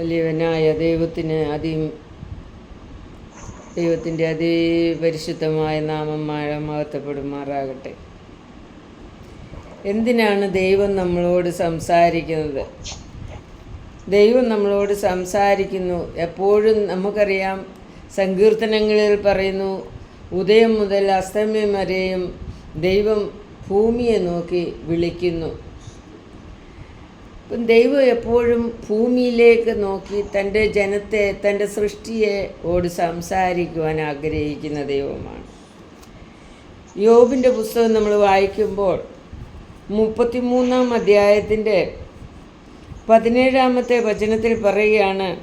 വലിയവനായ ദൈവത്തിന് അതി ദൈവത്തിന്റെ അതിപരിശുദ്ധമായ നാമം മഴ മഹത്വപ്പെടുമാറാകട്ടെ. എന്തിനാണ് ദൈവം നമ്മളോട് സംസാരിക്കുന്നത്? ദൈവം നമ്മളോട് സംസാരിക്കുന്നു. എപ്പോഴും നമുക്കറിയാം സങ്കീർത്തനങ്ങളിൽ പറയുന്നു ഉദയം മുതൽ അസ്തമയം വരെയും ദൈവം ഭൂമിയെ നോക്കി വിളിക്കുന്നു. അപ്പം ദൈവം എപ്പോഴും ഭൂമിയിലേക്ക് നോക്കി തന്റെ ജനത്തെ തന്റെ സൃഷ്ടിയെ ഓട് സംസാരിക്കുവാൻ ആഗ്രഹിക്കുന്ന ദൈവമാണ്. യോബിന്റെ പുസ്തകം നമ്മൾ വായിക്കുമ്പോൾ മുപ്പത്തിമൂന്നാം അധ്യായത്തിന്റെ പതിനേഴാമത്തെ വചനത്തിൽ പറയുകയാണ്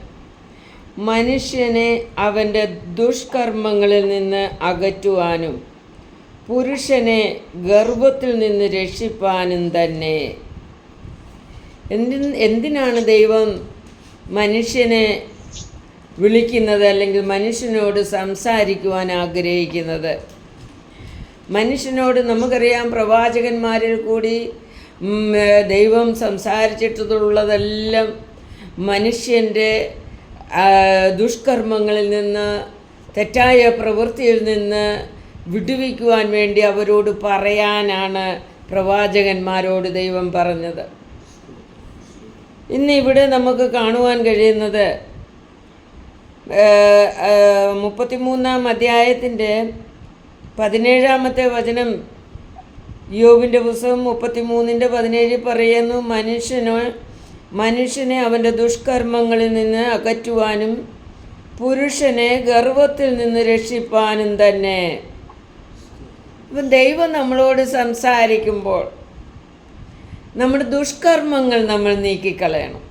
മനുഷ്യനെ അവന്റെ ദുഷ്കർമ്മങ്ങളിൽ നിന്ന് അകറ്റുവാനും പുരുഷനെ ഗർഭത്തിൽ നിന്ന് രക്ഷിപ്പാനും തന്നെ എന്തി എന്തിനാണ് ദൈവം മനുഷ്യനെ വിളിക്കുന്നത് അല്ലെങ്കിൽ മനുഷ്യനോട് സംസാരിക്കുവാൻ ആഗ്രഹിക്കുന്നത്? മനുഷ്യനോട് നമുക്കറിയാം പ്രവാചകന്മാരിൽ കൂടി ദൈവം സംസാരിച്ചിട്ടുള്ളതെല്ലാം മനുഷ്യന്റെ ദുഷ്കർമ്മങ്ങളിൽ നിന്ന് തെറ്റായ പ്രവൃത്തിയിൽ നിന്ന് വിടുവിക്കുവാൻ വേണ്ടി അവരോട് പറയാനാണ് പ്രവാചകന്മാരോട് ദൈവം പറഞ്ഞത്. ഇന്ന് ഇവിടെ നമുക്ക് കാണുവാൻ കഴിയുന്നത് മുപ്പത്തിമൂന്നാം അധ്യായത്തിന്റെ പതിനേഴാമത്തെ വചനം. യോബിന്റെ പുസ്തകം മുപ്പത്തിമൂന്നിന്റെ പതിനേഴ് പറയുന്നു മനുഷ്യന് മനുഷ്യനെ അവന്റെ ദുഷ്കർമ്മങ്ങളിൽ നിന്ന് അകറ്റുവാനും പുരുഷനെ ഗർവത്തിൽ നിന്ന് രക്ഷിപ്പാനും തന്നെ. അപ്പം ദൈവം നമ്മളോട് സംസാരിക്കുമ്പോൾ നമ്മുടെ ദുഷ്കർമ്മങ്ങൾ നമ്മൾ നീക്കിക്കളയണം.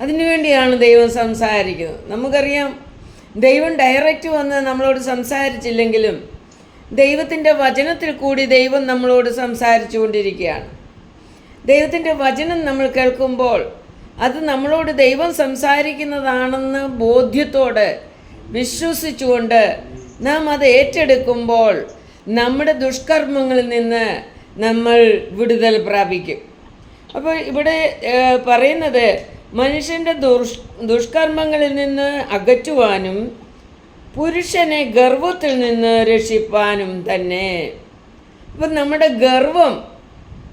അതിനുവേണ്ടിയാണ് ദൈവം സംസാരിക്കുന്നത്. നമുക്കറിയാം ദൈവം ഡയറക്റ്റ് വന്ന് നമ്മളോട് സംസാരിച്ചില്ലെങ്കിലും ദൈവത്തിന്റെ വചനത്തിൽ കൂടി ദൈവം നമ്മളോട് സംസാരിച്ചു കൊണ്ടിരിക്കുകയാണ് ദൈവത്തിന്റെ വചനം നമ്മൾ കേൾക്കുമ്പോൾ അത് നമ്മളോട് ദൈവം സംസാരിക്കുന്നതാണെന്ന് ബോധ്യത്തോടെ വിശ്വസിച്ചുകൊണ്ട് നാം അത് ഏറ്റെടുക്കുമ്പോൾ നമ്മുടെ ദുഷ്കർമ്മങ്ങളിൽ നിന്ന് നമ്മൾ വിടുതൽ പ്രാപിക്കും. അപ്പോൾ ഇവിടെ പറയുന്നത് മനുഷ്യന്റെ ദുഷ് ദുഷ്കർമ്മങ്ങളിൽ നിന്ന് അകറ്റുവാനും പുരുഷനെ ഗർവത്തിൽ നിന്ന് രക്ഷിപ്പാനും തന്നെ. അപ്പം നമ്മുടെ ഗർവം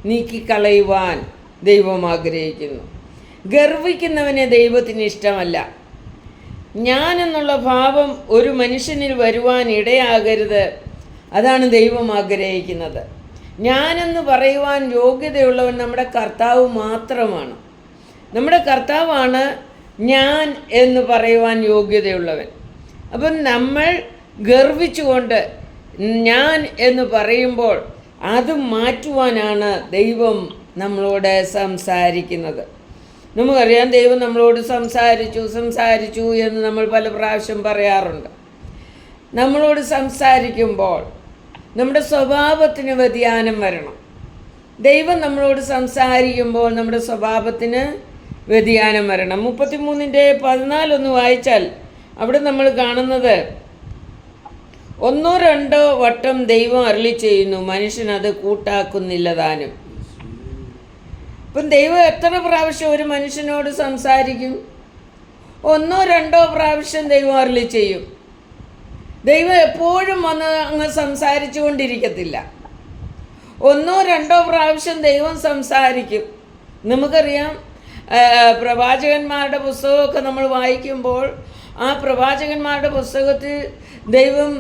നീക്കിക്കളയുവാൻ ദൈവം ആഗ്രഹിക്കുന്നു. ഗർവിക്കുന്നവനെ ദൈവത്തിന് ഇഷ്ടമല്ല. ഞാൻ എന്നുള്ള ഭാവം ഒരു മനുഷ്യനിൽ വരുവാൻ ഇടയാകരുത്. അതാണ് ദൈവം ആഗ്രഹിക്കുന്നത്. ഞാനെന്ന് പറയുവാൻ യോഗ്യതയുള്ളവൻ നമ്മുടെ കർത്താവ് മാത്രമാണ്. നമ്മുടെ കർത്താവാണ് ഞാൻ എന്ന് പറയുവാൻ യോഗ്യതയുള്ളവൻ. അപ്പം നമ്മൾ ഗർവിച്ചുകൊണ്ട് ഞാൻ എന്ന് പറയുമ്പോൾ അത് മാറ്റുവാനാണ് ദൈവം നമ്മളോട് സംസാരിക്കുന്നത്. നമുക്കറിയാം ദൈവം നമ്മളോട് സംസാരിച്ചു സംസാരിച്ചു എന്ന് നമ്മൾ പല പ്രാവശ്യം പറയാറുണ്ട്. നമ്മളോട് സംസാരിക്കുമ്പോൾ നമ്മുടെ സ്വഭാവത്തിന് വ്യതിയാനം വരണം. ദൈവം നമ്മളോട് സംസാരിക്കുമ്പോൾ നമ്മുടെ സ്വഭാവത്തിന് വ്യതിയാനം വരണം. മുപ്പത്തിമൂന്നിന്റെ പതിനാലൊന്ന് വായിച്ചാൽ അവിടെ നമ്മൾ കാണുന്നത് ഒന്നോ രണ്ടോ വട്ടം ദൈവം അരളി ചെയ്യുന്നു മനുഷ്യനത് കൂട്ടാക്കുന്നില്ല താനും. ഇപ്പം ദൈവം എത്ര പ്രാവശ്യം ഒരു മനുഷ്യനോട് സംസാരിക്കും? ഒന്നോ രണ്ടോ പ്രാവശ്യം ദൈവം അരളി ചെയ്യും. ദൈവം എപ്പോഴും വന്ന് അങ്ങ് സംസാരിച്ചു കൊണ്ടിരിക്കത്തില്ല ഒന്നോ രണ്ടോ പ്രാവശ്യം ദൈവം സംസാരിക്കും. നമുക്കറിയാം പ്രവാചകന്മാരുടെ പുസ്തകമൊക്കെ നമ്മൾ വായിക്കുമ്പോൾ ആ പ്രവാചകന്മാരുടെ പുസ്തകത്തിൽ ദൈവം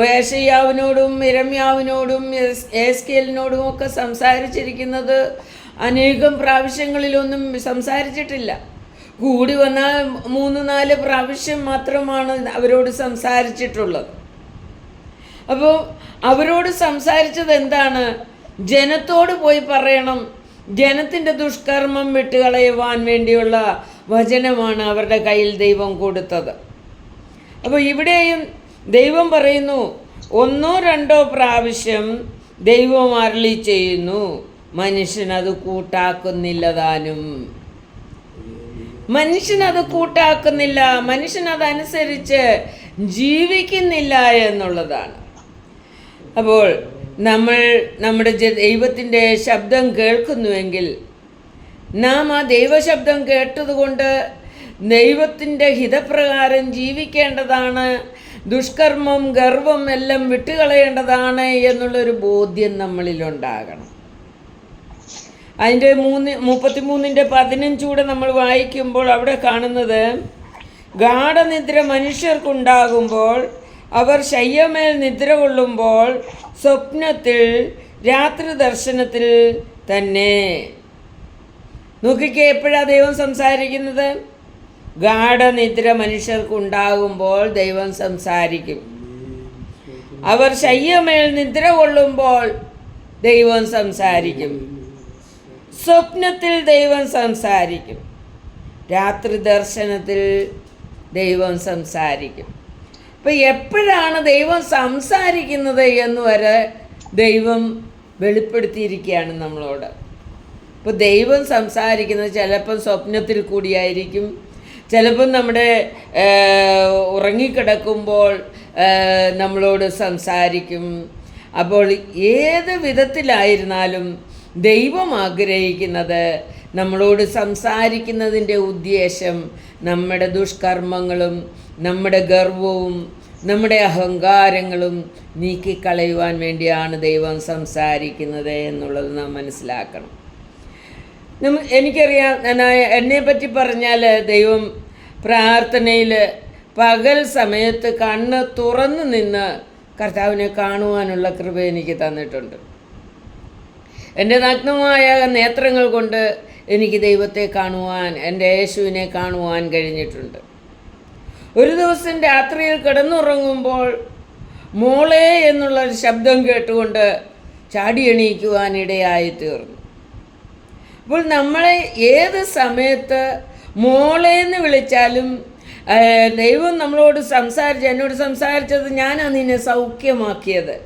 വേഷയ്യാവിനോടും ഇരമ്യാവിനോടും എസ്കേലിനോടും ഒക്കെ സംസാരിച്ചിരിക്കുന്നത് അനേകം പ്രാവശ്യങ്ങളിലൊന്നും സംസാരിച്ചിട്ടില്ല. കൂടി വന്നാൽ മൂന്ന് നാല് പ്രാവശ്യം മാത്രമാണ് അവരോട് സംസാരിച്ചിട്ടുള്ളത്. അപ്പോൾ അവരോട് സംസാരിച്ചത് എന്താണ്? ജനത്തോട് പോയി പറയണം. ജനത്തിന്റെ ദുഷ്കർമ്മം വിട്ടുകളയുവാൻ വേണ്ടിയുള്ള വചനമാണ് അവരുടെ കയ്യിൽ ദൈവം കൊടുത്തത്. അപ്പോൾ ഇവിടെയും ദൈവം പറയുന്നു ഒന്നോ രണ്ടോ പ്രാവശ്യം ദൈവം അരളി ചെയ്യുന്നു. മനുഷ്യനത് കൂട്ടാക്കുന്നില്ല താനും മനുഷ്യനത് കൂട്ടാക്കുന്നില്ല മനുഷ്യനതനുസരിച്ച് ജീവിക്കുന്നില്ല എന്നുള്ളതാണ്. അപ്പോൾ നമ്മൾ നമ്മുടെ ദൈവത്തിന്റെ ശബ്ദം കേൾക്കുന്നുവെങ്കിൽ നാം ആ ദൈവശബ്ദം കേട്ടതുകൊണ്ട് ദൈവത്തിന്റെ ഹിതപ്രകാരം ജീവിക്കേണ്ടതാണ് ദുഷ്കർമ്മം ഗർവം എല്ലാം വിട്ടുകളയേണ്ടതാണ് എന്നുള്ളൊരു ബോധ്യം നമ്മളിലുണ്ടാകണം. അതിന്റെ മൂന്ന് മുപ്പത്തിമൂന്നിന്റെ പതിനഞ്ചൂടെ നമ്മൾ വായിക്കുമ്പോൾ അവിടെ കാണുന്നത് ഗാഠനിദ്ര മനുഷ്യർക്കുണ്ടാകുമ്പോൾ അവർ ശയ്യമേൽ നിദ്ര കൊള്ളുമ്പോൾ സ്വപ്നത്തിൽ രാത്രി ദർശനത്തിൽ തന്നെ. നോക്കിക്കേ എപ്പോഴാണ് ദൈവം സംസാരിക്കുന്നത്? ഗാഠനിദ്ര മനുഷ്യർക്കുണ്ടാകുമ്പോൾ ദൈവം സംസാരിക്കും. അവർ ശയ്യമേൽ നിദ്ര കൊള്ളുമ്പോൾ ദൈവം സംസാരിക്കും. സ്വപ്നത്തിൽ ദൈവം സംസാരിക്കും. രാത്രി ദർശനത്തിൽ ദൈവം സംസാരിക്കും. അപ്പം എപ്പോഴാണ് ദൈവം സംസാരിക്കുന്നത് എന്ന് വരെ ദൈവം വെളിപ്പെടുത്തിയിരിക്കുകയാണ് നമ്മളോട്. ഇപ്പോൾ ദൈവം സംസാരിക്കുന്നത് ചിലപ്പം സ്വപ്നത്തിൽ കൂടിയായിരിക്കും. ചിലപ്പം നമ്മുടെ ഉറങ്ങിക്കിടക്കുമ്പോൾ നമ്മളോട് സംസാരിക്കും. അപ്പോൾ ഏത് വിധത്തിലായിരുന്നാലും ദൈവം ആഗ്രഹിക്കുന്നത് നമ്മളോട് സംസാരിക്കുന്നതിന്റെ ഉദ്ദേശം നമ്മുടെ ദുഷ്കർമ്മങ്ങളും നമ്മുടെ ഗർവവും നമ്മുടെ അഹങ്കാരങ്ങളും നീക്കിക്കളയുവാൻ വേണ്ടിയാണ് ദൈവം സംസാരിക്കുന്നത് എന്നുള്ളത് നാം മനസ്സിലാക്കണം. എനിക്കറിയാം എന്നെ പറ്റി പറഞ്ഞാൽ ദൈവം പ്രാർത്ഥനയിൽ പകൽ സമയത്ത് കണ്ണ് തുറന്നു നിന്ന് കർത്താവിനെ കാണുവാനുള്ള കൃപ എനിക്ക് തന്നിട്ടുണ്ട്. എന്റെ നഗ്നമായ നേത്രങ്ങൾ കൊണ്ട് എനിക്ക് ദൈവത്തെ കാണുവാൻ എന്റെ യേശുവിനെ കാണുവാൻ കഴിഞ്ഞിട്ടുണ്ട്. ഒരു ദിവസം രാത്രിയിൽ കിടന്നുറങ്ങുമ്പോൾ മോളെ എന്നുള്ളൊരു ശബ്ദം കേട്ടുകൊണ്ട് ചാടി എണീക്കുവാൻ ഇടയായി തീർന്നു അപ്പോൾ നമ്മളെ ഏത് സമയത്ത് മോളെ എന്ന് വിളിച്ചാലും ദൈവം നമ്മളോട് സംസാരിച്ച് എന്നോട് സംസാരിച്ചത് ഞാനാണ് നിന്നെ സൗഖ്യമാക്കിയത്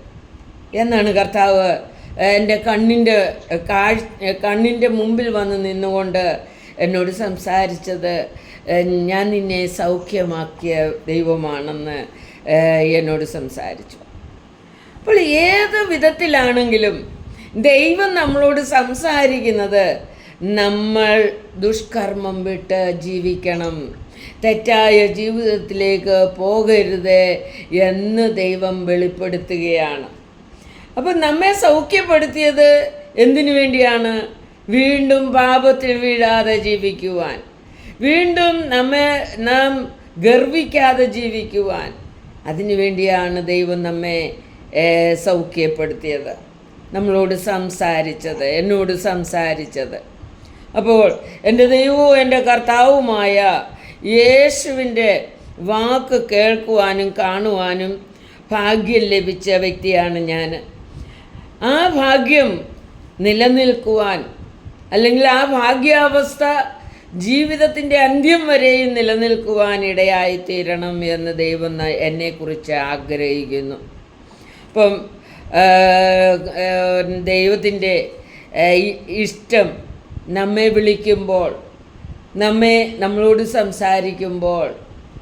എന്നാണ് കർത്താവ് എന്റെ കണ്ണിന്റെ കാഴ് കണ്ണിന്റെ മുമ്പിൽ വന്ന് നിന്നുകൊണ്ട് എന്നോട് സംസാരിച്ചത് ഞാൻ നിന്നെ സൗഖ്യമാക്കിയ ദൈവമാണെന്ന് എന്നോട് സംസാരിച്ചു. അപ്പോൾ ഏത് വിധത്തിലാണെങ്കിലും ദൈവം നമ്മളോട് സംസാരിക്കുന്നത് നമ്മൾ ദുഷ്കർമ്മം വിട്ട് ജീവിക്കണം തെറ്റായ ജീവിതത്തിലേക്ക് പോകരുത് എന്ന് ദൈവം വെളിപ്പെടുത്തുകയാണ്. അപ്പം നമ്മെ സൗഖ്യപ്പെടുത്തിയത് എന്തിനു വേണ്ടിയാണ്? വീണ്ടും പാപത്തിൽ വീഴാതെ ജീവിക്കുവാൻ. വീണ്ടും നമ്മെ നാം ഗർവിക്കാതെ ജീവിക്കുവാൻ. അതിനു വേണ്ടിയാണ് ദൈവം നമ്മെ സൗഖ്യപ്പെടുത്തിയത്. നമ്മളോട് സംസാരിച്ചത് എന്നോട് സംസാരിച്ചത്. അപ്പോൾ എന്റെ ദൈവവും എന്റെ കർത്താവുമായ യേശുവിന്റെ വാക്ക് കേൾക്കുവാനും കാണുവാനും ഭാഗ്യം ലഭിച്ച വ്യക്തിയാണ് ഞാൻ. ആ ഭാഗ്യം നിലനിൽക്കുവാൻ അല്ലെങ്കിൽ ആ ഭാഗ്യാവസ്ഥ ജീവിതത്തിന്റെ അന്ത്യം വരെയും നിലനിൽക്കുവാൻ ഇടയായിത്തീരണം എന്ന് ദൈവം എന്നെക്കുറിച്ച് ആഗ്രഹിക്കുന്നു. അപ്പം ദൈവത്തിന്റെ ഇഷ്ടം നമ്മെ വിളിക്കുമ്പോൾ നമ്മെ നമ്മളോട് സംസാരിക്കുമ്പോൾ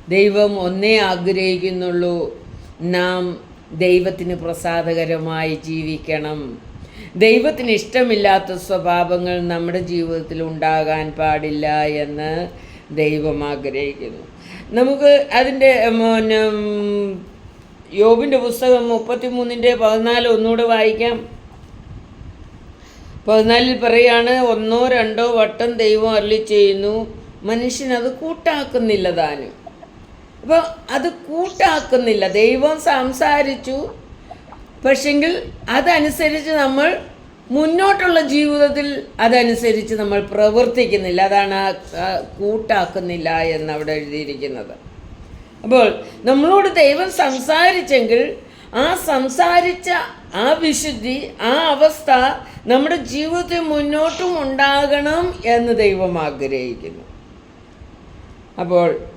ദൈവം ഒന്നേ ആഗ്രഹിക്കുന്നുള്ളൂ. നാം ദൈവത്തിന് പ്രസാദകരമായി ജീവിക്കണം. ദൈവത്തിന് ഇഷ്ടമില്ലാത്ത സ്വഭാവങ്ങൾ നമ്മുടെ ജീവിതത്തിൽ ഉണ്ടാകാൻ പാടില്ല എന്ന് ദൈവം ആഗ്രഹിക്കുന്നു. നമുക്ക് അതിന്റെ പിന്നെ, യോബിന്റെ പുസ്തകം മുപ്പത്തിമൂന്നിന്റെ പതിനാല് ഒന്നുകൂടെ വായിക്കാം. പതിനാലിൽ പറയാണ് ഒന്നോ രണ്ടോ വട്ടം ദൈവം അരളി ചെയ്യുന്നു മനുഷ്യനത് കൂട്ടാക്കുന്നില്ല താനും. അപ്പോൾ അത് കൂട്ടാക്കുന്നില്ല. ദൈവം സംസാരിച്ചു. പക്ഷെങ്കിൽ അതനുസരിച്ച് നമ്മൾ മുന്നോട്ടുള്ള ജീവിതത്തിൽ അതനുസരിച്ച് നമ്മൾ പ്രവർത്തിക്കുന്നില്ല. അതാണ് ആ- കൂട്ടാക്കുന്നില്ല എന്നവിടെ എഴുതിയിരിക്കുന്നത്. അപ്പോൾ നമ്മളോട് ദൈവം സംസാരിച്ചെങ്കിൽ ആ സംസാരിച്ച ആ വിശുദ്ധി ആ അവസ്ഥ നമ്മുടെ ജീവിതത്തിൽ മുന്നോട്ടും ഉണ്ടാകണം എന്ന് ദൈവം ആഗ്രഹിക്കുന്നു. അപ്പോൾ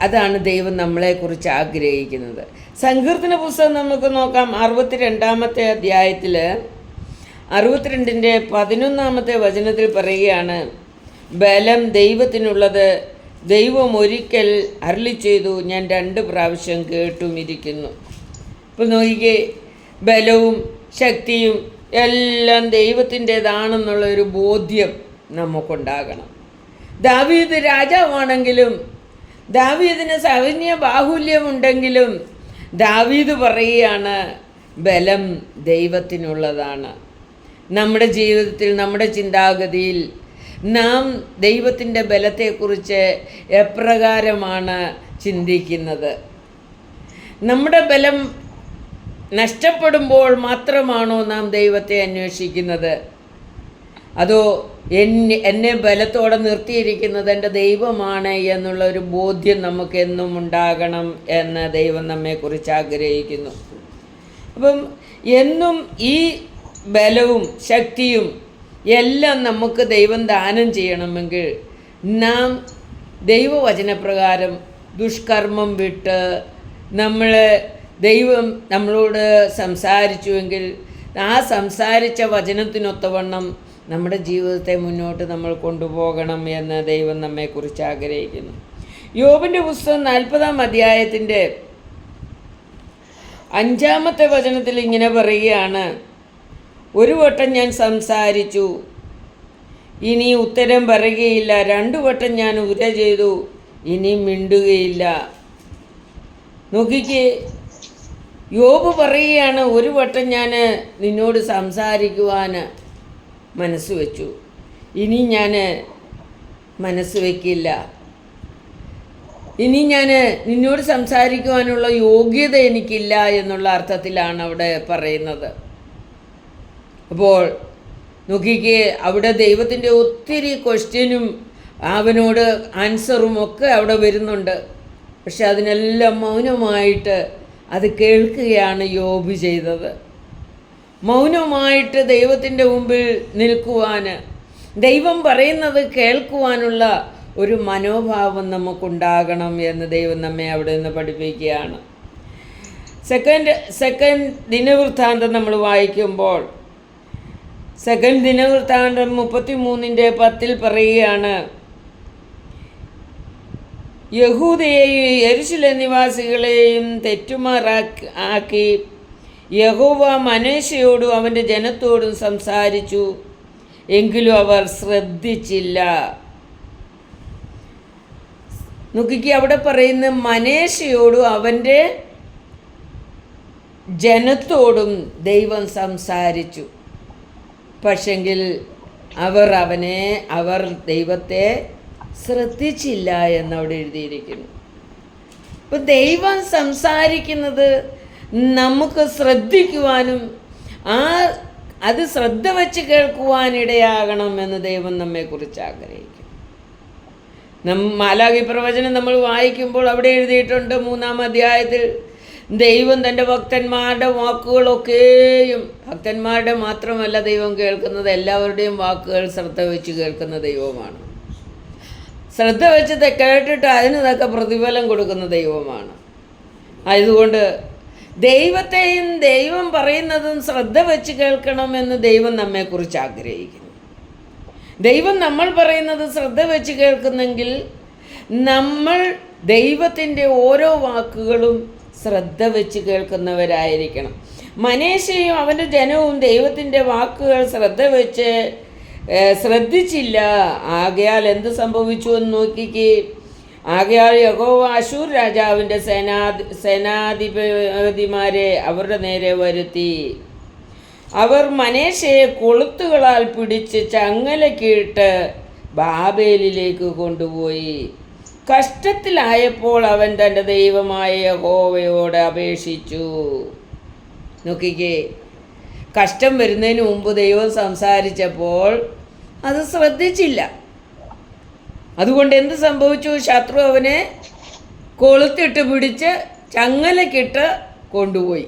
അതാണ് ദൈവം നമ്മളെക്കുറിച്ച് ആഗ്രഹിക്കുന്നത്. സങ്കീർത്തന പുസ്തകം നമുക്ക് നോക്കാം. അറുപത്തിരണ്ടാമത്തെ അധ്യായത്തിൽ അറുപത്തിരണ്ടിന്റെ പതിനൊന്നാമത്തെ വചനത്തിൽ പറയുകയാണ് ബലം ദൈവത്തിനുള്ളത് ദൈവം ഒരിക്കൽ അരളി ചെയ്തു. ഞാൻ രണ്ട് പ്രാവശ്യം കേട്ടും ഇരിക്കുന്നു ഇപ്പം നോക്കിക്കേ ബലവും ശക്തിയും എല്ലാം ദൈവത്തിന്റെതാണെന്നുള്ള ഒരു ബോധ്യം നമുക്കുണ്ടാകണം. ദാവീദ് രാജാവാണെങ്കിലും ദാവീദിന് സൗജന്യ ബാഹുല്യമുണ്ടെങ്കിലും ദാവീദ് പറയുകയാണ് ബലം ദൈവത്തിനുള്ളതാണ്. നമ്മുടെ ജീവിതത്തിൽ നമ്മുടെ ചിന്താഗതിയിൽ നാം ദൈവത്തിന്റെ ബലത്തെക്കുറിച്ച് എപ്രകാരമാണ് ചിന്തിക്കുന്നത്. നമ്മുടെ ബലം നഷ്ടപ്പെടുമ്പോൾ മാത്രമാണോ നാം ദൈവത്തെ അന്വേഷിക്കുന്നത്? അതോ എന്നെ എന്നെ ബലത്തോടെ നിർത്തിയിരിക്കുന്നത് എന്റെ ദൈവമാണ് എന്നുള്ള ഒരു ബോധ്യം നമുക്ക് എന്നും ഉണ്ടാകണം എന്ന് ദൈവം നമ്മെക്കുറിച്ച് ആഗ്രഹിക്കുന്നു. അപ്പം എന്നും ഈ ബലവും ശക്തിയും എല്ലാം നമുക്ക് ദൈവം ദാനം ചെയ്യണമെങ്കിൽ നാം ദൈവവചനപ്രകാരം ദുഷ്കർമ്മം വിട്ട് നമ്മൾ ദൈവം നമ്മളോട് സംസാരിച്ചുവെങ്കിൽ ആ സംസാരിച്ച വചനത്തിനൊത്തവണ്ണം നമ്മുടെ ജീവിതത്തെ മുന്നോട്ട് നമ്മൾ കൊണ്ടുപോകണം എന്ന് ദൈവം നമ്മെക്കുറിച്ച് ആഗ്രഹിക്കുന്നു. യോബിന്റെ പുസ്തകം നാൽപ്പതാം അധ്യായത്തിന്റെ അഞ്ചാമത്തെ വചനത്തിൽ ഇങ്ങനെ പറയുകയാണ് ഒരു വട്ടം ഞാൻ സംസാരിച്ചു ഇനി ഉത്തരം പറയുകയില്ല. രണ്ടു വട്ടം ഞാൻ ഉര ചെയ്തു ഇനി മിണ്ടുകയില്ല. നോക്കിക്കേ യോബ് പറയുകയാണ് ഒരു വട്ടം ഞാൻ നിന്നോട് സംസാരിക്കുവാൻ മനസ്സ് വെച്ചു. ഇനി ഞാൻ മനസ്സ് വയ്ക്കില്ല ഇനി ഞാൻ നിന്നോട് സംസാരിക്കുവാനുള്ള യോഗ്യത എനിക്കില്ല എന്നുള്ള അർത്ഥത്തിലാണ് അവിടെ പറയുന്നത്. അപ്പോൾ നോക്കിക്കേ അവിടെ ദൈവത്തിന്റെ ഒത്തിരി ക്വസ്റ്റ്യനും അവനോട് ആൻസറും ഒക്കെ അവിടെ വരുന്നുണ്ട്. പക്ഷെ അതിനെല്ലാം മൗനമായിട്ട് അത് കേൾക്കുകയാണ് യോബ് ചെയ്തത്. മൗനമായിട്ട് ദൈവത്തിന്റെ മുമ്പിൽ നിൽക്കുവാൻ ദൈവം പറയുന്നത് കേൾക്കുവാനുള്ള ഒരു മനോഭാവം നമുക്കുണ്ടാകണം എന്ന് ദൈവം നമ്മെ അവിടെ നിന്ന് പഠിപ്പിക്കുകയാണ്. സെക്കൻഡ് സെക്കൻഡ് ദിനവൃത്താന്തം നമ്മൾ വായിക്കുമ്പോൾ സെക്കൻഡ് ദിനവൃത്താന്തം മുപ്പത്തി മൂന്നിന്റെ പത്തിൽ പറയുകയാണ് യഹൂദയെയും എരിശില നിവാസികളെയും തെറ്റുമാറാക്കി ആക്കി യഹോവ മനേശയോടും അവന്റെ ജനത്തോടും സംസാരിച്ചു. എങ്കിലും അവർ ശ്രദ്ധിച്ചില്ല. നോക്കിക്ക് അവിടെ പറയുന്ന മനേശയോടും അവന്റെ ജനത്തോടും ദൈവം സംസാരിച്ചു. പക്ഷെങ്കിൽ അവർ അവനെ അവർ ദൈവത്തെ ശ്രദ്ധിച്ചില്ല എന്നവിടെ എഴുതിയിരിക്കുന്നു. അപ്പം ദൈവം സംസാരിക്കുന്നത് നമുക്ക് ശ്രദ്ധിക്കുവാനും ആ അത് ശ്രദ്ധ വച്ച് കേൾക്കുവാനിടയാകണം എന്ന് ദൈവം നമ്മെക്കുറിച്ച് ആഗ്രഹിക്കും നം മാലാകി പ്രവചനം നമ്മൾ വായിക്കുമ്പോൾ അവിടെ എഴുതിയിട്ടുണ്ട് മൂന്നാം അധ്യായത്തിൽ ദൈവം തന്റെ ഭക്തന്മാരുടെ വാക്കുകളൊക്കെയും ഭക്തന്മാരുടെ മാത്രമല്ല ദൈവം കേൾക്കുന്നത് എല്ലാവരുടെയും വാക്കുകൾ ശ്രദ്ധ വെച്ച് കേൾക്കുന്ന ദൈവമാണ്. ശ്രദ്ധ വെച്ച് കേട്ടിട്ട് അതിന് തക്ക പ്രതിഫലം കൊടുക്കുന്ന ദൈവമാണ്. ആയതുകൊണ്ട് ദൈവത്തെയും ദൈവം പറയുന്നതും ശ്രദ്ധ വെച്ച് കേൾക്കണമെന്ന് ദൈവം നമ്മെക്കുറിച്ച് ആഗ്രഹിക്കുന്നു. ദൈവം നമ്മൾ പറയുന്നത് ശ്രദ്ധ വെച്ച് കേൾക്കുന്നെങ്കിൽ നമ്മൾ ദൈവത്തിന്റെ ഓരോ വാക്കുകളും ശ്രദ്ധ വെച്ച് കേൾക്കുന്നവരായിരിക്കണം. മനേശയും അവന്റെ ജനവും ദൈവത്തിന്റെ വാക്കുകൾ ശ്രദ്ധ വെച്ച് ശ്രദ്ധിച്ചില്ല. ആകയാൽ എന്ത് സംഭവിച്ചു എന്ന് നോക്കിക്കേ. ആകയാൽ യഹോവ അശൂർ രാജാവിന്റെ സേനാ സേനാധിപതിമാരെ അവരുടെ നേരെ വരുത്തി. അവർ മനേഷയെ കൊളുത്തുകളാൽ പിടിച്ച് ചങ്ങലക്കിട്ട് ബാബേലിലേക്ക് കൊണ്ടുപോയി. കഷ്ടത്തിലായപ്പോൾ അവൻ തന്റെ ദൈവമായ യഹോവയോട് അപേക്ഷിച്ചു. നോക്കിക്കേ കഷ്ടം വരുന്നതിന് മുമ്പ് ദൈവം സംസാരിച്ചപ്പോൾ അത് ശ്രദ്ധിച്ചില്ല. അതുകൊണ്ട് എന്ത് സംഭവിച്ചു? ശത്രു അവനെ കൊളുത്തിട്ട് പിടിച്ച് ചങ്ങലക്കിട്ട് കൊണ്ടുപോയി.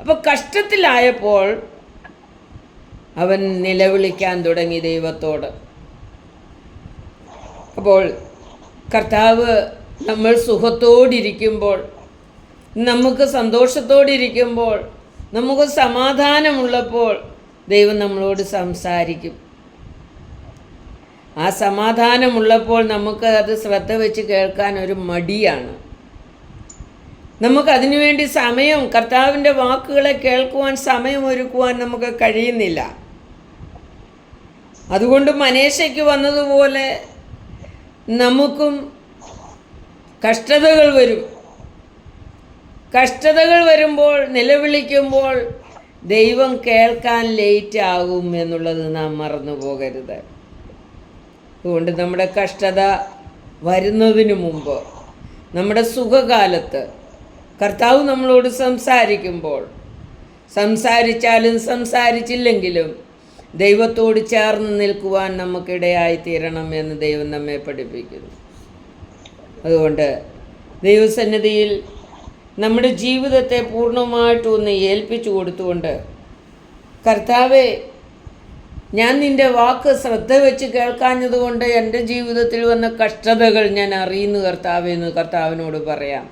അപ്പോൾ കഷ്ടത്തിലായപ്പോൾ അവൻ നിലവിളിക്കാൻ തുടങ്ങി ദൈവത്തോട്. അപ്പോൾ കർത്താവ് നമ്മൾ സുഖത്തോടിരിക്കുമ്പോൾ നമുക്ക് സന്തോഷത്തോടിരിക്കുമ്പോൾ നമുക്ക് സമാധാനമുള്ളപ്പോൾ ദൈവം നമ്മളോട് സംസാരിക്കും. ആ സമാധാനമുള്ളപ്പോൾ നമുക്ക് അത് ശ്രദ്ധ വെച്ച് കേൾക്കാൻ ഒരു മടിയാണ്. നമുക്ക് അതിനുവേണ്ടി സമയം കർത്താവിന്റെ വാക്കുകളെ കേൾക്കുവാൻ സമയം ഒരുക്കുവാൻ നമുക്ക് കഴിയുന്നില്ല. അതുകൊണ്ട് മനേശയ്ക്ക് വന്നതുപോലെ നമുക്കും കഷ്ടതകൾ വരും. കഷ്ടതകൾ വരുമ്പോൾ നിലവിളിക്കുമ്പോൾ ദൈവം കേൾക്കാൻ ലേറ്റ് ആകും എന്നുള്ളത് നാം മറന്നു പോകരുത് അതുകൊണ്ട് നമ്മുടെ കഷ്ടത വരുന്നതിന് മുമ്പ് നമ്മുടെ സുഖകാലത്ത് കർത്താവ് നമ്മളോട് സംസാരിക്കുമ്പോൾ സംസാരിച്ചാലും സംസാരിച്ചില്ലെങ്കിലും ദൈവത്തോട് ചേർന്ന് നിൽക്കുവാൻ നമുക്കിടയായി തീരണം എന്ന് ദൈവം നമ്മെ പഠിപ്പിക്കുന്നു. അതുകൊണ്ട് ദൈവസന്നിധിയിൽ നമ്മുടെ ജീവിതത്തെ പൂർണമായിട്ടൊന്ന് ഏൽപ്പിച്ചു കൊടുത്തുകൊണ്ട് കർത്താവെ ഞാൻ നിന്റെ വാക്ക് ശ്രദ്ധ വെച്ച് കേൾക്കാഞ്ഞതുകൊണ്ട് എന്റെ ജീവിതത്തിൽ വന്ന കഷ്ടതകൾ ഞാൻ അറിയുന്നു കർത്താവെന്ന് കർത്താവിനോട് പറയാം.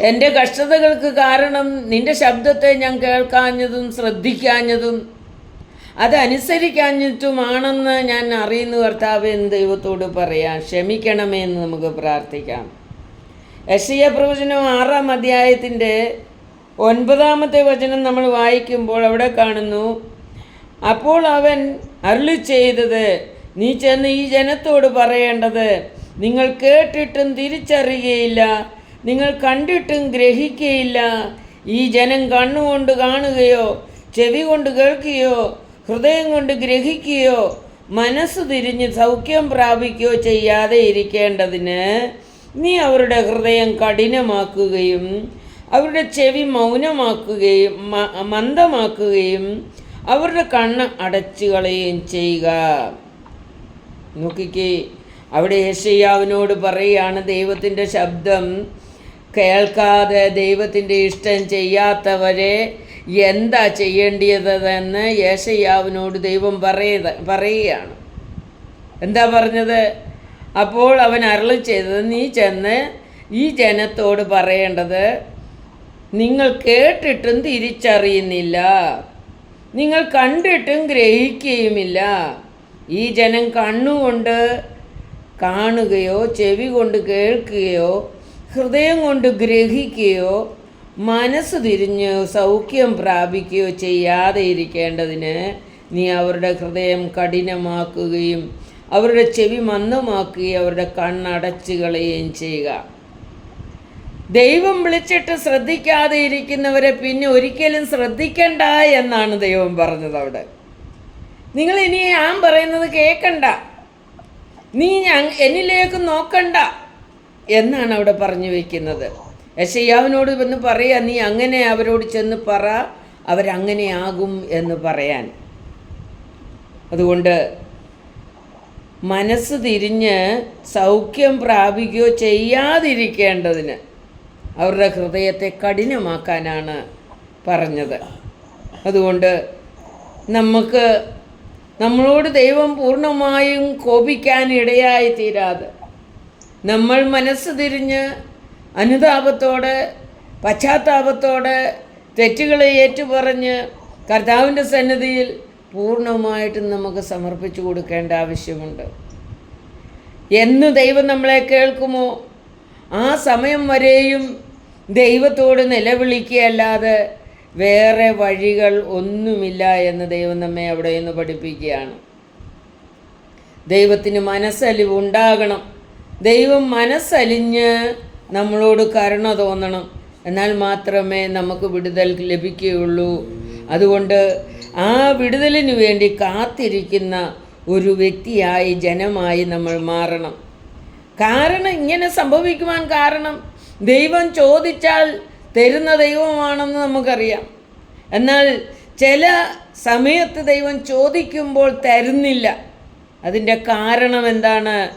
എന്റെ കഷ്ടതകൾക്ക് കാരണം നിന്റെ ശബ്ദത്തെ ഞാൻ കേൾക്കാഞ്ഞതും ശ്രദ്ധിക്കാഞ്ഞതും അതനുസരിക്കാഞ്ഞിട്ടുമാണെന്ന് ഞാൻ അറിയുന്നു കർത്താവ് എന്ന് ദൈവത്തോട് പറയാം. ക്ഷമിക്കണമേ എന്ന് നമുക്ക് പ്രാർത്ഥിക്കാം. യശയ പ്രവചനം ആറാം അധ്യായത്തിന്റെ ഒൻപതാമത്തെ വചനം നമ്മൾ വായിക്കുമ്പോൾ അവിടെ കാണുന്നു അപ്പോൾ അവൻ അരുളി ചെയ്തത് നീ ചെന്ന് ഈ ജനത്തോട് പറയേണ്ടത് നിങ്ങൾ കേട്ടിട്ടും തിരിച്ചറിയുകയില്ല നിങ്ങൾ കണ്ടിട്ടും ഗ്രഹിക്കുകയില്ല. ഈ ജനം കണ്ണുകൊണ്ട് കാണുകയോ ചെവി കൊണ്ട് കേൾക്കുകയോ ഹൃദയം കൊണ്ട് ഗ്രഹിക്കുകയോ മനസ്സ് തിരിഞ്ഞ് സൗഖ്യം പ്രാപിക്കുകയോ ചെയ്യാതെ ഇരിക്കേണ്ടതിന് നീ അവരുടെ ഹൃദയം കഠിനമാക്കുകയും അവരുടെ ചെവി മൗനമാക്കുകയും മന്ദമാക്കുകയും അവരുടെ കണ്ണ് അടച്ചു കളയുകയും ചെയ്യുക. നോക്കിക്കേ അവിടെ യേശയ്യാവിനോട് പറയുകയാണ് ദൈവത്തിന്റെ ശബ്ദം. കേൾക്കാതെ ദൈവത്തിന്റെ ഇഷ്ടം ചെയ്യാത്തവരെ എന്താ ചെയ്യേണ്ടതെന്ന് യേശയ്യാവിനോട് ദൈവം പറയുക പറയുകയാണ്. എന്താ പറഞ്ഞത്? അപ്പോൾ അവൻ അരളി ചെയ്തത് നീ ചെന്ന് ഈ ജനത്തോട് പറയേണ്ടത് നിങ്ങൾ കേട്ടിട്ടും തിരിച്ചറിയുന്നില്ല. നിങ്ങൾ കണ്ടിട്ടും ഗ്രഹിക്കുകയുമില്ല. ഈ ജനം കണ്ണുകൊണ്ട് കാണുകയോ ചെവി കൊണ്ട് കേൾക്കുകയോ ഹൃദയം കൊണ്ട് ഗ്രഹിക്കുകയോ മനസ്സ് തിരിഞ്ഞ് സൗഖ്യം പ്രാപിക്കുകയോ ചെയ്യാതെ ഇരിക്കേണ്ടതിന് നീ അവരുടെ ഹൃദയം കഠിനമാക്കുകയും അവരുടെ ചെവി മന്ദമാക്കുകയും അവരുടെ കണ്ണടച്ചു കളയുകയും ചെയ്യുക. ദൈവം വിളിച്ചിട്ട് ശ്രദ്ധിക്കാതെ ഇരിക്കുന്നവരെ പിന്നെ ഒരിക്കലും ശ്രദ്ധിക്കണ്ട എന്നാണ് ദൈവം പറഞ്ഞത് അവിടെ. നിങ്ങൾ ഇനി ഞാൻ പറയുന്നത് കേൾക്കണ്ട നീ ഞാൻ എന്നിലേക്ക് നോക്കണ്ട എന്നാണ് അവിടെ പറഞ്ഞു വെക്കുന്നത്. യശയ്യാവിനോട് വന്ന് പറയാ നീ അങ്ങനെ അവരോട് ചെന്ന് പറ അവരങ്ങനെയാകും എന്ന് പറയാൻ. അതുകൊണ്ട് മനസ്സ് തിരിഞ്ഞ് സൗഖ്യം പ്രാപിക്കുകയോ ചെയ്യാതിരിക്കേണ്ടതിന് അവരുടെ ഹൃദയത്തെ കഠിനമാക്കാനാണ് പറഞ്ഞത്. അതുകൊണ്ട് നമുക്ക് നമ്മളോട് ദൈവം പൂർണമായും കോപിക്കാൻ ഇടയായി തീരാതെ നമ്മൾ മനസ്സ് തിരിഞ്ഞ് അനുതാപത്തോടെ പശ്ചാത്താപത്തോടെ തെറ്റുകളെ ഏറ്റുപറഞ്ഞ് കർത്താവിന്റെ സന്നിധിയിൽ പൂർണമായിട്ടും നമുക്ക് സമർപ്പിച്ചു കൊടുക്കേണ്ട ആവശ്യമുണ്ട്. എന്ന് ദൈവം നമ്മളെ കേൾക്കുമോ? ആ സമയം വരെയും ദൈവത്തോട് നിലവിളിക്കുകയല്ലാതെ വേറെ വഴികൾ ഒന്നുമില്ല എന്ന് ദൈവം നമ്മെ അവിടെ നിന്ന് പഠിപ്പിക്കുകയാണ്. ദൈവത്തിന് മനസ്സലിവ് ഉണ്ടാകണം. ദൈവം മനസ്സലിഞ്ഞ് നമ്മളോട് കരുണ തോന്നണം. എന്നാൽ മാത്രമേ നമുക്ക് വിടുതൽ ലഭിക്കുകയുള്ളൂ. അതുകൊണ്ട് ആ വിടുതലിന് വേണ്ടി കാത്തിരിക്കുന്ന ഒരു വ്യക്തിയായി ജനമായി നമ്മൾ മാറണം. കാരണം ഇങ്ങനെ സംഭവിക്കുവാൻ കാരണം ദൈവം ചോദിച്ചാൽ തരുന്ന ദൈവമാണെന്ന് നമുക്കറിയാം. എന്നാൽ ചില സമയത്ത് ദൈവം ചോദിക്കുമ്പോൾ തരുന്നില്ല. അതിന്റെ കാരണം എന്താണ്?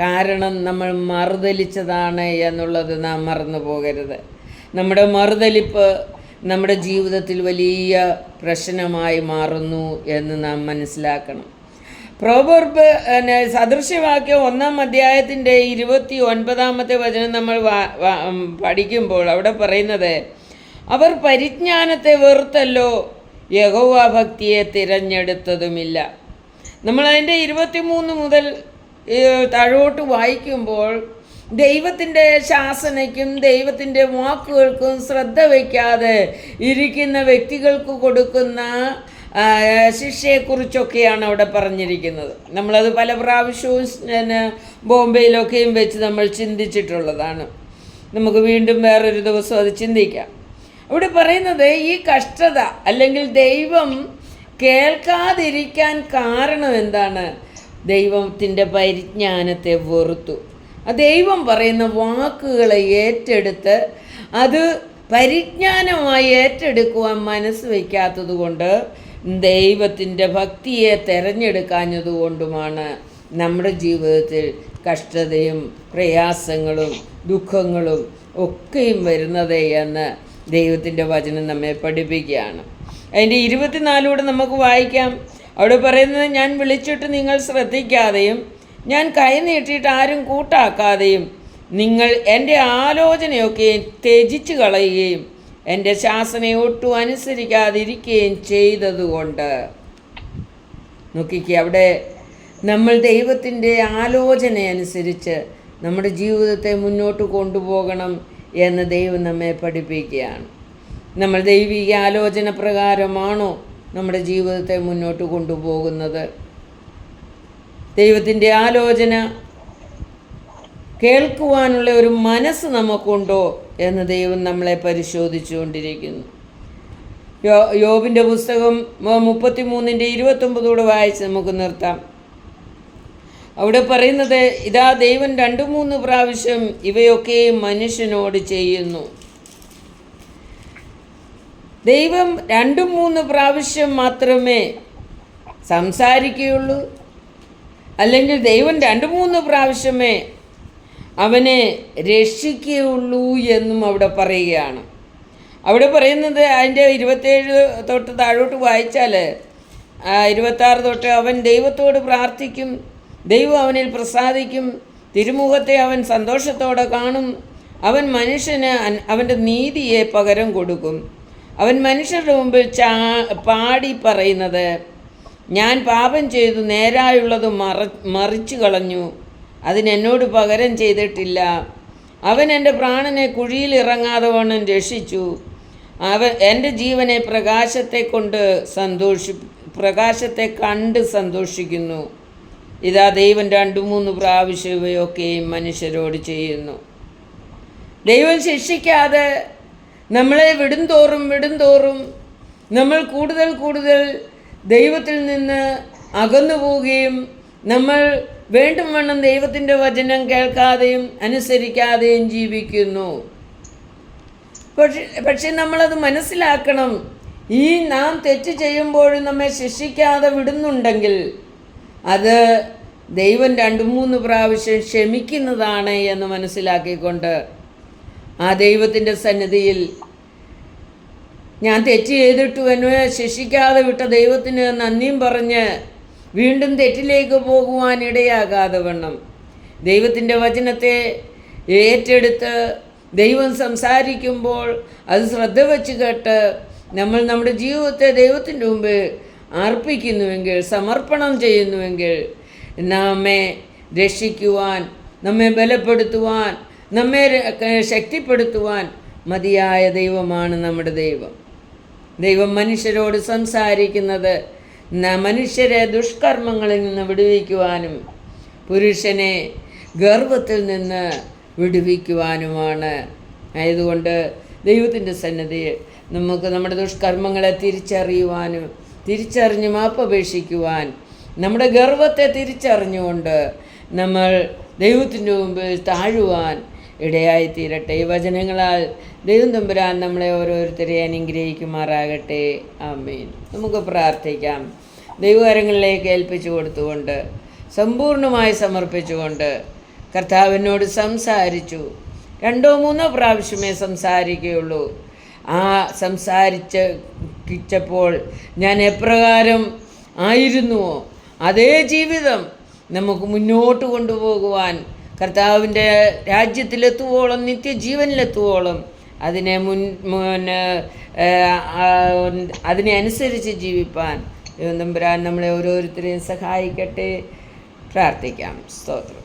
കാരണം നമ്മൾ മറുതലിച്ചതാണ് എന്നുള്ളത് നാം മറന്നു പോകരുത്. നമ്മുടെ മറുതലിപ്പ് നമ്മുടെ ജീവിതത്തിൽ വലിയ പ്രശ്നമായി മാറുന്നു എന്ന് നാം മനസ്സിലാക്കണം. പ്രോബർബ് സദൃശ്യവാക്യം ഒന്നാം അധ്യായത്തിന്റെ ഇരുപത്തി ഒൻപതാമത്തെ വചനം നമ്മൾ പഠിക്കുമ്പോൾ അവിടെ പറയുന്നത് അവർ പരിജ്ഞാനത്തെ വെറുത്തല്ലോ യഹോവ ഭക്തിയെ തിരഞ്ഞെടുത്തതുമില്ല. നമ്മൾ അതിന്റെ ഇരുപത്തിമൂന്ന് മുതൽ താഴോട്ട് വായിക്കുമ്പോൾ ദൈവത്തിന്റെ ശാസനയ്ക്കും ദൈവത്തിന്റെ വാക്കുകൾക്കും ശ്രദ്ധ വയ്ക്കാതെ ഇരിക്കുന്ന വ്യക്തികൾക്ക് കൊടുക്കുന്ന ശിക്ഷയെക്കുറിച്ചൊക്കെയാണ് അവിടെ പറഞ്ഞിരിക്കുന്നത്. നമ്മളത് പല പ്രാവശ്യവും ബോംബെയിലൊക്കെയും വെച്ച് നമ്മൾ ചിന്തിച്ചിട്ടുള്ളതാണ്. നമുക്ക് വീണ്ടും വേറൊരു ദിവസം അത് ചിന്തിക്കാം. അവിടെ പറയുന്നത് ഈ കഷ്ടത അല്ലെങ്കിൽ ദൈവം കേൾക്കാതിരിക്കാൻ കാരണം എന്താണ്? ദൈവത്തിന്റെ പരിജ്ഞാനത്തെ വെറുത്തു. ആ ദൈവം പറയുന്ന വാക്കുകളെ ഏറ്റെടുത്ത് അത് പരിജ്ഞാനമായി ഏറ്റെടുക്കുവാൻ മനസ്സ് വയ്ക്കാത്തത് കൊണ്ട് ദൈവത്തിന്റെ ഭക്തിയെ തിരഞ്ഞെടുക്കാഞ്ഞതുകൊണ്ടുമാണ് നമ്മുടെ ജീവിതത്തിൽ കഷ്ടതയും പ്രയാസങ്ങളും ദുഃഖങ്ങളും ഒക്കെയും വരുന്നത് എന്ന് ദൈവത്തിന്റെ വചനം നമ്മെ പഠിപ്പിക്കുകയാണ്. അതിന്റെ ഇരുപത്തിനാലൂടെ നമുക്ക് വായിക്കാം. അവിടെ പറയുന്നത് ഞാൻ വിളിച്ചിട്ട് നിങ്ങൾ ശ്രദ്ധിക്കാതെയും ഞാൻ കൈ നീട്ടിയിട്ട് ആരും കൂട്ടാക്കാതെയും നിങ്ങൾ എന്റെ ആലോചനയൊക്കെ ത്യജിച്ച് കളയുകയും എന്റെ ശാസനയെ ഒട്ടും അനുസരിക്കാതിരിക്കുകയും ചെയ്തതുകൊണ്ട്. നോക്കിക്കുക അവിടെ നമ്മൾ ദൈവത്തിന്റെ ആലോചന അനുസരിച്ച് നമ്മുടെ ജീവിതത്തെ മുന്നോട്ട് കൊണ്ടുപോകണം എന്ന് ദൈവം നമ്മെ പഠിപ്പിക്കുകയാണ്. നമ്മൾ ദൈവിക ആലോചന പ്രകാരമാണോ നമ്മുടെ ജീവിതത്തെ മുന്നോട്ട് കൊണ്ടുപോകുന്നത്? ദൈവത്തിന്റെ ആലോചന കേൾക്കുവാനുള്ള ഒരു മനസ്സ് നമുക്കുണ്ടോ? എന്ന് ദൈവം നമ്മളെ പരിശോധിച്ചുകൊണ്ടിരിക്കുന്നു. യോ യോബിന്റെ പുസ്തകം മുപ്പത്തി മൂന്നിന്റെ ഇരുപത്തൊമ്പതോടെ വായിച്ച് നമുക്ക് നിർത്താം. അവിടെ പറയുന്നത് ഇതാ ദൈവം രണ്ടു മൂന്ന് പ്രാവശ്യം ഇവയൊക്കെ മനുഷ്യനോട് ചെയ്യുന്നു. ദൈവം രണ്ടും മൂന്ന് പ്രാവശ്യം മാത്രമേ സംസാരിക്കുകയുള്ളൂ. അല്ലെങ്കിൽ ദൈവം രണ്ടു മൂന്ന് പ്രാവശ്യമേ അവനെ രക്ഷിക്കുകയുള്ളൂ എന്നും അവിടെ പറയുകയാണ്. അവിടെ പറയുന്നത് അതിന്റെ ഇരുപത്തേഴ് തൊട്ട് താഴോട്ട് വായിച്ചാൽ ഇരുപത്താറ് തൊട്ട് അവൻ ദൈവത്തോട് പ്രാർത്ഥിക്കും ദൈവം അവനിൽ പ്രസാദിക്കും തിരുമുഖത്തെ അവൻ സന്തോഷത്തോടെ കാണും അവൻ മനുഷ്യന് അവന്റെ നീതിയെ പകരം കൊടുക്കും. അവൻ മനുഷ്യരുടെ മുമ്പിൽ ചാ പാടി പറയുന്നത് ഞാൻ പാപം ചെയ്തു നേരായുള്ളത് മറ മറിച്ചു കളഞ്ഞു അതിനെന്നോട് പകരം ചെയ്തിട്ടില്ല. അവൻ എന്റെ പ്രാണനെ കുഴിയിൽ ഇറങ്ങാതെ വണ്ണം രക്ഷിച്ചു. അവൻ എന്റെ ജീവനെ പ്രകാശത്തെ കൊണ്ട് സന്തോഷി പ്രകാശത്തെ കണ്ട് സന്തോഷിക്കുന്നു. ഇതാ ദൈവം രണ്ടു മൂന്ന് പ്രാവശ്യം ഇവയൊക്കെയും മനുഷ്യരോട് ചെയ്യുന്നു. ദൈവം ശിക്ഷിക്കാതെ നമ്മളെ വിടുംതോറും വിടുംതോറും നമ്മൾ കൂടുതൽ കൂടുതൽ ദൈവത്തിൽ നിന്ന് അകന്നു പോവുകയും നമ്മൾ വേണ്ടും വണ്ണം ദൈവത്തിന്റെ വചനം കേൾക്കാതെയും അനുസരിക്കാതെയും ജീവിക്കുന്നു. പക്ഷെ പക്ഷെ നമ്മളത് മനസ്സിലാക്കണം. ഈ നാം തെറ്റ് ചെയ്യുമ്പോഴും നമ്മെ ശിക്ഷിക്കാതെ വിടുന്നുണ്ടെങ്കിൽ അത് ദൈവം രണ്ട് മൂന്ന് പ്രാവശ്യം ക്ഷമിക്കുന്നതാണ് എന്ന് മനസ്സിലാക്കിക്കൊണ്ട് ആ ദൈവത്തിന്റെ സന്നിധിയിൽ ഞാൻ തെറ്റ് ചെയ്തിട്ടു എന്നെ ശിക്ഷിക്കാതെ വിട്ട ദൈവത്തിന് നന്ദിയും പറഞ്ഞ് വീണ്ടും തെറ്റിലേക്ക് പോകുവാൻ ഇടയാകാതെ വണ്ണം. ദൈവത്തിന്റെ വചനത്തെ ഏറ്റെടുത്ത് ദൈവം സംസാരിക്കുമ്പോൾ അത് ശ്രദ്ധ വെച്ച് കേട്ട് നമ്മൾ നമ്മുടെ ജീവിതത്തെ ദൈവത്തിന്റെ മുമ്പ് അർപ്പിക്കുന്നുവെങ്കിൽ സമർപ്പണം ചെയ്യുന്നുവെങ്കിൽ നമ്മെ രക്ഷിക്കുവാൻ നമ്മെ ബലപ്പെടുത്തുവാൻ നമ്മെ ശക്തിപ്പെടുത്തുവാൻ മതിയായ ദൈവമാണ് നമ്മുടെ ദൈവം. ദൈവം മനുഷ്യരോട് സംസാരിക്കുന്നത് മനുഷ്യരെ ദുഷ്കർമ്മങ്ങളിൽ നിന്ന് വിടുവിക്കുവാനും പുരുഷനെ ഗർഭത്തിൽ നിന്ന് വിടുവിക്കുവാനുമാണ്. ആയതുകൊണ്ട് ദൈവത്തിന്റെ സന്നദ്ധി നമുക്ക് നമ്മുടെ ദുഷ്കർമ്മങ്ങളെ തിരിച്ചറിയുവാനും തിരിച്ചറിഞ്ഞ് മാപ്പപേക്ഷിക്കുവാൻ നമ്മുടെ ഗർവത്തെ തിരിച്ചറിഞ്ഞുകൊണ്ട് നമ്മൾ ദൈവത്തിന്റെ മുമ്പിൽ താഴുവാൻ ഇടയായി തീരട്ടെ ഈ വചനങ്ങളാൽ ദൈവം തമ്പുരാൻ നമ്മളെ ഓരോരുത്തരെ അനുഗ്രഹിക്കുമാറാകട്ടെ. ആമീൻ. നമുക്ക് പ്രാർത്ഥിക്കാം. ദൈവകരങ്ങളിലേക്ക് ഏൽപ്പിച്ചു കൊടുത്തുകൊണ്ട് സമ്പൂർണമായി സമർപ്പിച്ചുകൊണ്ട് കർത്താവിനോട് സംസാരിച്ചു. രണ്ടോ മൂന്നോ പ്രാവശ്യമേ സംസാരിക്കുകയുള്ളൂ. ആ സംസാരിച്ച കിച്ചപ്പോൾ ഞാൻ എപ്രകാരം ആയിരുന്നുവോ? അതേ ജീവിതം നമുക്ക് മുന്നോട്ട് കൊണ്ടുപോകുവാൻ കർത്താവിന്റെ രാജ്യത്തിലെത്തുവോളം നിത്യജീവനിലെത്തുവോളം അതിനെ മുൻ പിന്നെ അതിനെ അനുസരിച്ച് ജീവിപ്പാൻ ദൈവം തമ്പുരാൻ നമ്മളെ ഓരോരുത്തരെയും സഹായിക്കട്ടെ. പ്രാർത്ഥിക്കാം. സ്തോത്രം.